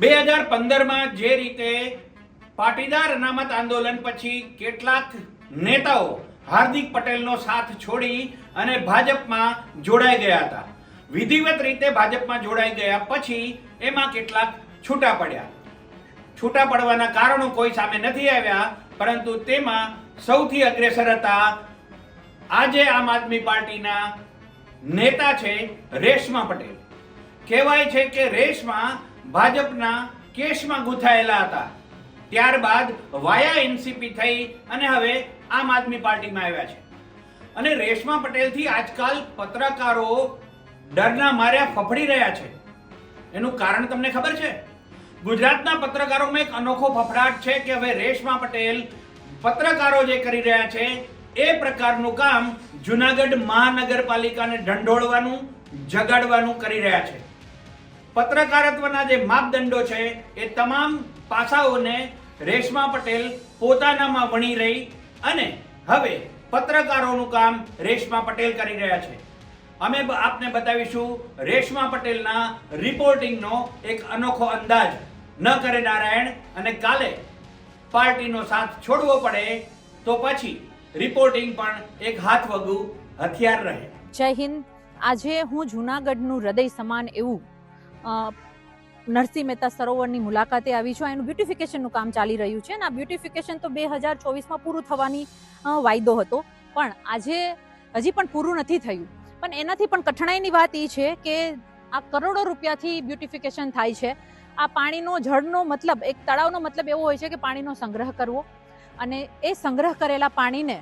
બે હજાર પંદરમાં જે રીતે પાટીદાર અનામત આંદોલન પછી કેટલાક નેતાઓ હાર્દિક પટેલનો સાથ છોડી અને ભાજપમાં જોડાઈ ગયા હતા. વિધિવત રીતે ભાજપમાં જોડાઈ ગયા પછી એમાં કેટલાક છૂટા પડ્યા. છૂટા પડવાના કારણો કોઈ સામે નથી આવ્યા, પરંતુ તેમાં સૌથી અગ્રેસર હતા આજે આમ આદમી પાર્ટીના નેતા છે રેશમા પટેલ. કહેવાય છે કે રેશમા ભાજપના કેસમાં ગૂંથાયેલા હતા. ત્યારબાદ વાયા એનસીપી થઈ અને હવે આમ આદમી પાર્ટીમાં આવ્યા છે. અને રેશમા પટેલથી આજકાલ પત્રકારો ડરના માર્યા ફફડી રહ્યા છે. એનું કારણ તમને ખબર છે? ગુજરાતના પત્રકારોમાં એક અનોખો ફફડાટ છે કે હવે રેશમા પટેલ પત્રકારો જે કરી રહ્યા છે, એ પ્રકારનું કામ જુનાગઢ મહાનગરપાલિકાને ઢંઢોળવાનું, જગાડવાનું કરી રહ્યા છે. પત્રકારત્વના જે માપદંડો છે, એ તમામ પાસાઓને રેશમા પટેલ પોતાનામાં વણી રહી અને હવે પત્રકારોનું કામ રેશમા પટેલ કરી રહ્યા છે. અમે આપને બતાવીશું, રેશમા પટેલના રિપોર્ટિંગનો એક અનોખો અંદાજ. ન કરે નારાયણ અને કાલે પાર્ટીનો સાથ છોડવો પડે, તો પછી રિપોર્ટિંગ પણ એક હાથ વગું હથિયાર રહે. જય હિન્દ. આજે હું જૂનાગઢનું હૃદય સમાન એવું નરસિંહ મહેતા સરોવરની મુલાકાતે આવી છું. એનું બ્યુટિફિકેશનનું કામ ચાલી રહ્યું છે અને આ બ્યુટિફિકેશન તો બે હજાર ચોવીસમાં પૂરું થવાની વાયદો હતો. પણ આજે હજી પણ પૂરું નથી થયું. પણ એનાથી પણ કઠણાઈની વાત એ છે કે આ કરોડો રૂપિયાથી બ્યુટિફિકેશન થાય છે. આ પાણીનો જળનો મતલબ, એક તળાવનો મતલબ એવો હોય છે કે પાણીનો સંગ્રહ કરવો. અને એ સંગ્રહ કરેલા પાણીને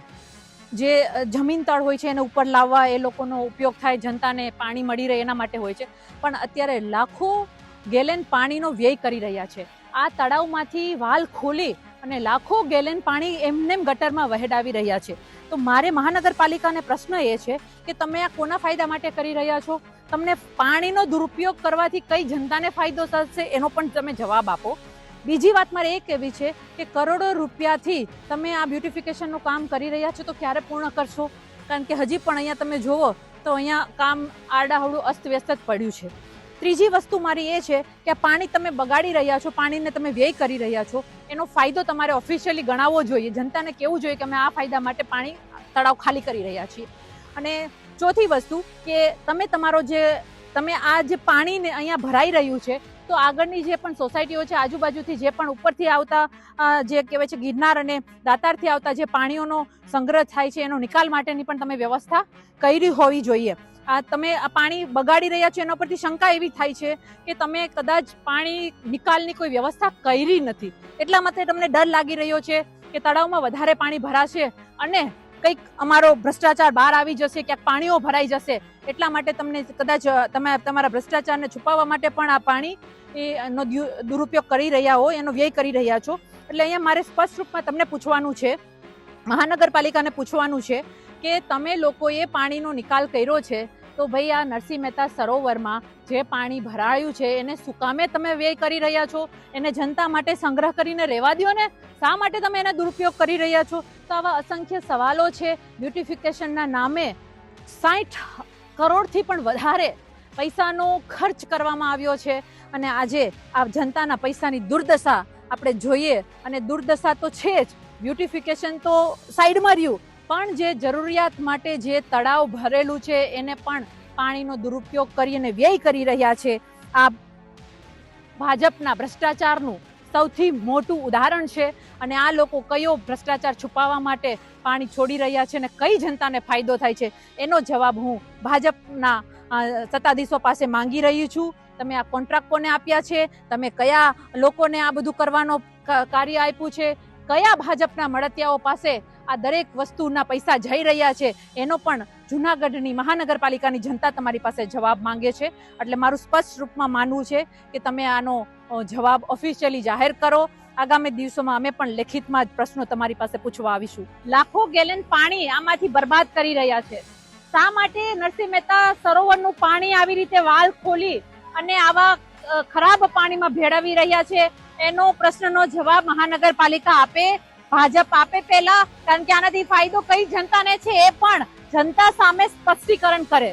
જે જમીન તળ હોય છે એને ઉપર લાવવા એ લોકોનો ઉપયોગ થાય, જનતાને પાણી મળી રહે એના માટે હોય છે. પણ અત્યારે લાખો ગેલેન પાણીનો વ્યય કરી રહ્યા છે. આ તળાવમાંથી વાલ ખોલી અને લાખો ગેલેન પાણી એમનેમ ગટરમાં વહેડાવી રહ્યા છે. તો મારે મહાનગરપાલિકાને પ્રશ્ન એ છે કે તમે આ કોના ફાયદા માટે કરી રહ્યા છો? તમને પાણીનો દુરુપયોગ કરવાથી કઈ જનતાને ફાયદો થશે? એનો પણ તમે જવાબ આપો. બીજી વાત મારે એ કહેવી છે કે કરોડો રૂપિયાથી તમે આ બ્યુટિફિકેશનનું કામ કરી રહ્યા છો તો ક્યારે પૂર્ણ કરશો? કારણ કે હજી પણ અહીંયા તમે જુઓ તો અહીંયા કામ આડાહવડું અસ્તવ્યસ્ત જ પડ્યું છે. ત્રીજી વસ્તુ મારી એ છે કે પાણી તમે બગાડી રહ્યા છો, પાણીને તમે વ્યય કરી રહ્યા છો, એનો ફાયદો તમારે ઓફિશિયલી ગણાવવો જોઈએ. જનતાને કહેવું જોઈએ કે અમે આ ફાયદા માટે પાણી તળાવ ખાલી કરી રહ્યા છીએ. અને ચોથી વસ્તુ કે તમે તમારો જે, તમે આ જે પાણીને અહીંયા ભરાઈ રહ્યું છે તો આગળની જે પણ સોસાયટીઓ છે, આજુબાજુથી જે પણ ઉપરથી આવતા જે કહેવાય છે ગિરનાર અને દાતારથી આવતા જે પાણીઓનો સંગ્રહ થાય છે, એનો નિકાલ માટેની પણ તમે વ્યવસ્થા કરી હોવી જોઈએ. આ તમે આ પાણી બગાડી રહ્યા છો, એના પરથી શંકા એવી થાય છે કે તમે કદાચ પાણી નિકાલની કોઈ વ્યવસ્થા કરી નથી. એટલા માટે તમને ડર લાગી રહ્યો છે કે તળાવમાં વધારે પાણી ભરાશે અને કંઈક અમારો ભ્રષ્ટાચાર બહાર આવી જશે, ક્યાંક પાણીઓ ભરાઈ જશે, એટલા માટે તમને કદાચ તમે તમારા ભ્રષ્ટાચારને છુપાવવા માટે પણ આ પાણી એનો દુરુપયોગ કરી રહ્યા હો એનો વ્યય કરી રહ્યા છો. એટલે અહીંયા મારે સ્પષ્ટ રૂપમાં તમને પૂછવાનું છે, મહાનગરપાલિકાને પૂછવાનું છે કે તમે લોકોએ પાણીનો નિકાલ કર્યો છે તો ભાઈ આ નરસિંહ મહેતા સરોવરમાં જે પાણી ભરાયું છે, એને શું કામે તમે વ્યય કરી રહ્યા છો? એને જનતા માટે સંગ્રહ કરીને રહેવા દો ને? શા માટે તમે એનો દુરુપયોગ કરી રહ્યા છો? તો આવા અસંખ્ય સવાલો છે. બ્યુટિફિકેશનના નામે સાઠ કરોડથી પણ વધારે પૈસાનો ખર્ચ કરવામાં આવ્યો છે. અને આજે આ જનતાના પૈસાની દુર્દશા આપણે જોઈએ. અને દુર્દશા તો છે જ. બ્યુટિફિકેશન તો સાઈડમાં રહ્યું. પણ જે જરૂરિયાત માટે જે તળાવ ભરેલું છે, એને પણ પાણીનો દુરુપયોગ કરી અને વ્યય કરી રહ્યા છે. આ ભાજપના ભ્રષ્ટાચારનું સૌથી મોટું ઉદાહરણ છે અને આ લોકો કયો ભ્રષ્ટાચાર છુપાવવા માટે પાણી છોડી રહ્યા છે અને કઈ જનતાને ફાયદો થાય છે, એનો જવાબ હું ભાજપના સત્તાધીશો પાસે માંગી રહી છું. તમે આ કોન્ટ્રાક્ટ કોને આપ્યા છે, તમે કયા લોકોને આ બધું કરવાનો કાર્ય આપ્યું છે, કયા ભાજપના મળતિયાઓ પાસે આ દરેક વસ્તુના પૈસા જઈ રહ્યા છે, એનો પણ જુનાગઢની મહાનગરપાલિકાની જનતા તમારી પાસે જવાબ માંગે છે. એટલે મારું સ્પષ્ટ રૂપમાં માનવું છે કે તમે આનો જવાબ ઓફિશિયલી જાહેર કરો. આગામી દિવસોમાં અમે પણ લેખિતમાં જ પ્રશ્નો તમારી પાસે પૂછવા આવીશું. લાખો ગેલન પાણી આમાંથી બરબાદ કરી રહ્યા છે. શા માટે નરસિંહ મહેતા સરોવરનું પાણી આવી રીતે વાલ ખોલી અને આવા ખરાબ પાણીમાં ભેળવી રહ્યા છે? એનો પ્રશ્નનો જવાબ મહાનગરપાલિકા આપે. ભાજપ આપે પહેલા, કારણ કે આનાથી ફાયદો કઈ જનતાને છે એ પણ જનતા સામે સ્પષ્ટીકરણ કરે.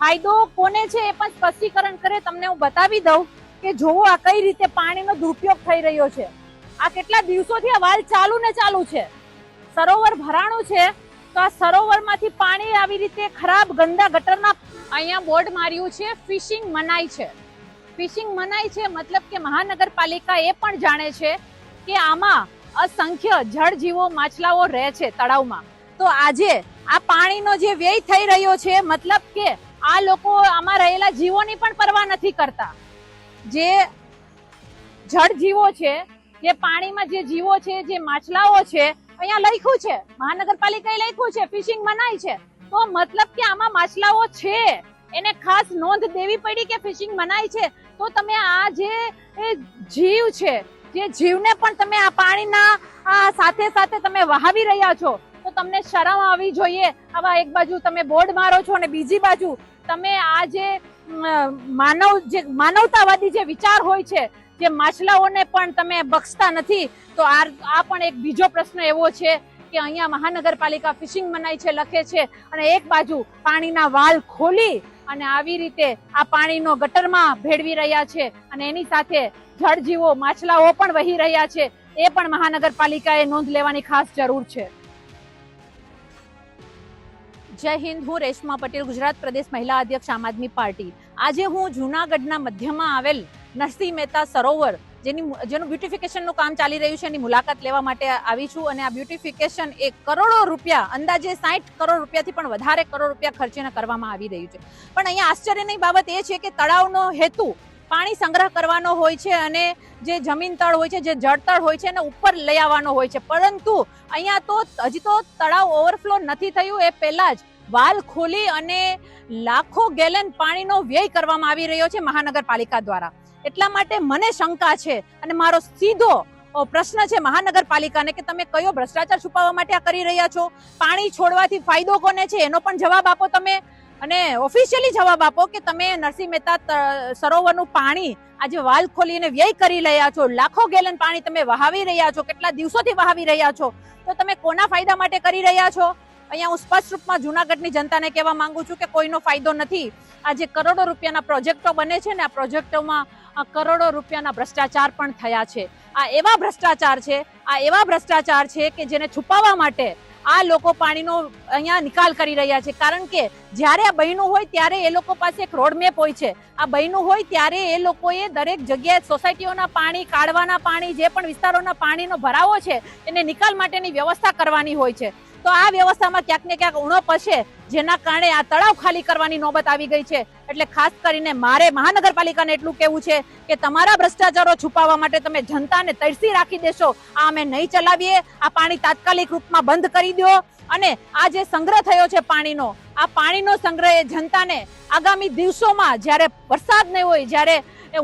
ફાયદો કોને છે એ પણ સ્પષ્ટીકરણ કરે, તમને હું બતાવી દઉં કે જોવો આ કઈ રીતે પાણીનો દુરુપયોગ થઈ રહ્યો છે. આ કેટલા દિવસોથી આ વાલ ચાલુ ને ચાલુ છે. સરોવર ભરાણું છે, તો આ સરોવરમાંથી પાણી આવી રીતે ખરાબ ગંદા ગટરના અહીંયા બોર્ડ માર્યું છે, ફિશિંગ મનાય છે. ફિશિંગ મનાય છે મતલબ કે મહાનગરપાલિકા એ પણ જાણે છે કે આમાં અસંખ્ય જળજીવો માછલાઓ રહે છે તળાવમાં. તો આજે આ પાણીનો જે વ્યય થઈ રહ્યો છે, મતલબ કે આ લોકો આમાં રહેલા જીવોની પણ પરવા નથી કરતા. જે જળજીવો છે, જે પાણીમાં જે જીવો છે, જે માછલાઓ છે, અહીંયા લખ્યું છે, મહાનગરપાલિકાએ લખ્યું છે, ફિશિંગ મનાય છે. તો મતલબ કે આમાં માછલાઓ છે. એને ખાસ નોંધ દેવી પડી કે ફિશિંગ મનાય છે. તો તમે આ જે જીવ છે જે જીવને પણ તમે આ પાણીના સાથે સાથે તમે વહાવી રહ્યા છો, તો તમને શરમ આવી જોઈએ. આવા એક બાજુ તમે બોર્ડ મારો છો અને બીજી બાજુ તમે આ જે માનવ, જે માનવતાવાદી જે વિચાર હોય છે, જે માછલાઓને પણ તમે બક્ષતા નથી, તો આ આ પણ એક બીજો પ્રશ્ન એવો છે કે અહીંયા મહાનગરપાલિકા ફિશિંગ મનાય છે, લખે છે અને એક બાજુ પાણીના વાલ ખોલી અને આવી રીતે આ પાણીનો ગટરમાં ભેળવી રહ્યા છે અને એની સાથે જળજીવો, માછલાઓ પણ વહી રહ્યા છે. એ પણ મહાનગરપાલિકાએ નોંધ લેવાની ખાસ જરૂર છે. જય હિન્દ, હું રેશમા પટેલ, ગુજરાત પ્રદેશ મહિલા અધ્યક્ષ આમ આદમી પાર્ટી. આજે હું જૂનાગઢના મધ્યમાં આવેલ નરસિંહ મહેતા સરોવર જેની જેનું બ્યુટિફિકેશનનું કામ ચાલી રહ્યું છે, એની મુલાકાત લેવા માટે આવી છું અને આ બ્યુટિફિકેશન એ કરોડો રૂપિયા, અંદાજે સાઠ કરોડ રૂપિયાથી પણ વધારે કરોડ રૂપિયા ખર્ચીને કરવામાં આવી રહ્યું છે. પણ અહીંયા આશ્ચર્યની બાબત એ છે કે તળાવનો હેતુ પાણી સંગ્રહ કરવાનો હોય છે અને જે જમીન તળ હોય છે, જે જળતળ હોય છે, એને ઉપર લઈ આવવાનો હોય છે. પરંતુ અહીંયા તો, હજી તો તળાવ ઓવરફ્લો નથી થયું, એ પહેલાં જ વાલ ખોલી અને લાખો ગેલન પાણીનો વ્યય કરવામાં આવી રહ્યો છે મહાનગરપાલિકા દ્વારા. એટલા માટે મને શંકા છે અને મારો સીધો પ્રશ્ન છે મહાનગરપાલિકાને કે તમે કયો ભ્રષ્ટાચાર છુપાવવા માટે આ કરી રહ્યા છો? પાણી છોડવાથી ફાયદો કોને છે? એનો પણ જવાબ આપો તમે. અને ઓફિશિયલી જવાબ આપો કે તમે નરસિંહ મહેતા સરોવરનું પાણી આજે વાલ ખોલીને વ્યય કરી રહ્યા છો. લાખો ગેલન પાણી તમે વહાવી રહ્યા છો. કેટલા દિવસોથી વહાવી રહ્યા છો? તો તમે કોના ફાયદા માટે કરી રહ્યા છો? અહીંયા હું સ્પષ્ટ રૂપમાં જુનાગઢની જનતાને કહેવા માંગુ છું કે કોઈનો ફાયદો નથી. આ જે કરોડો રૂપિયાના પ્રોજેક્ટો બને છે ને, આ પ્રોજેક્ટોમાં કરોડો રૂપિયાના ભ્રષ્ટાચાર પણ થયા છે. આ એવા ભ્રષ્ટાચાર છે, આ એવા ભ્રષ્ટાચાર છે કે જેને છુપાવવા માટે આ લોકો પાણીનો અહીંયા નિકાલ કરી રહ્યા છે. કારણ કે જ્યારે આ બહેનું હોય ત્યારે એ લોકો પાસે એક રોડમેપ હોય છે. આ બહેનું હોય ત્યારે એ લોકોએ દરેક જગ્યાએ સોસાયટીઓના પાણી કાઢવાના પાણી, જે પણ વિસ્તારોના પાણીનો ભરાવો છે, એને નિકાલ માટેની વ્યવસ્થા કરવાની હોય છે. તો આ વ્યવસ્થામાં ક્યાંક ને ક્યાંક ઉણપ હશે જેના કારણે આ તળાવ ખાલી કરવાની નોબત આવી ગઈ છે. એટલે ખાસ કરીને મારે મહાનગરપાલિકાને એટલું કહેવું છે કે તમારા ભ્રષ્ટાચારો છુપાવવા માટે તમે જનતાને તરસી રાખી દેશો. આ અમે નહીં ચલાવીએ. આ પાણી તાત્કાલિક રૂપમાં બંધ કરી દો. અને આ જે સંગ્રહ થયો છે પાણીનો આ પાણીનો સંગ્રહ એ જનતાને આગામી દિવસોમાં જ્યારે વરસાદ નહીં હોય, જ્યારે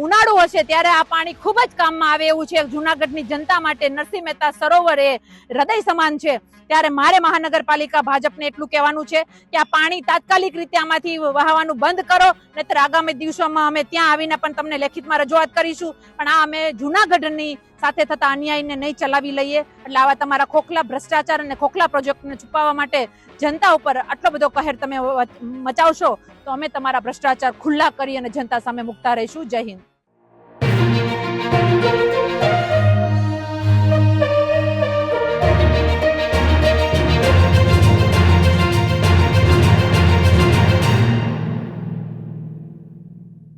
ઉનાળો હશે, ત્યારે આ પાણી ખૂબ જ કામમાં આવે એવું છે. જૂનાગઢની જનતા માટે નરસિંહ મહેતા સરોવર એ હૃદય સમાન છે. ત્યારે મારે મહાનગરપાલિકા ભાજપને એટલું કહેવાનું છે કે આ પાણી તાત્કાલિક રીતે આમાંથી વહાવાનું બંધ કરો, નહીતર આગામી દિવસોમાં અમે ત્યાં આવીને પણ તમને લેખિતમાં રજૂઆત કરીશું. પણ આ અમે જુનાગઢની સાથે થતા અન્યાયને નહીં ચલાવી લઈએ. એટલે આવા તમારા ખોખલા ભ્રષ્ટાચાર અને ખોખલા પ્રોજેક્ટને છુપાવવા માટે જનતા ઉપર આટલો બધો કહેર તમે મચાવશો, તો અમે તમારા ભ્રષ્ટાચાર ખુલ્લા કરી અને જનતા સામે મુકતા રહીશું. જય હિન્દ.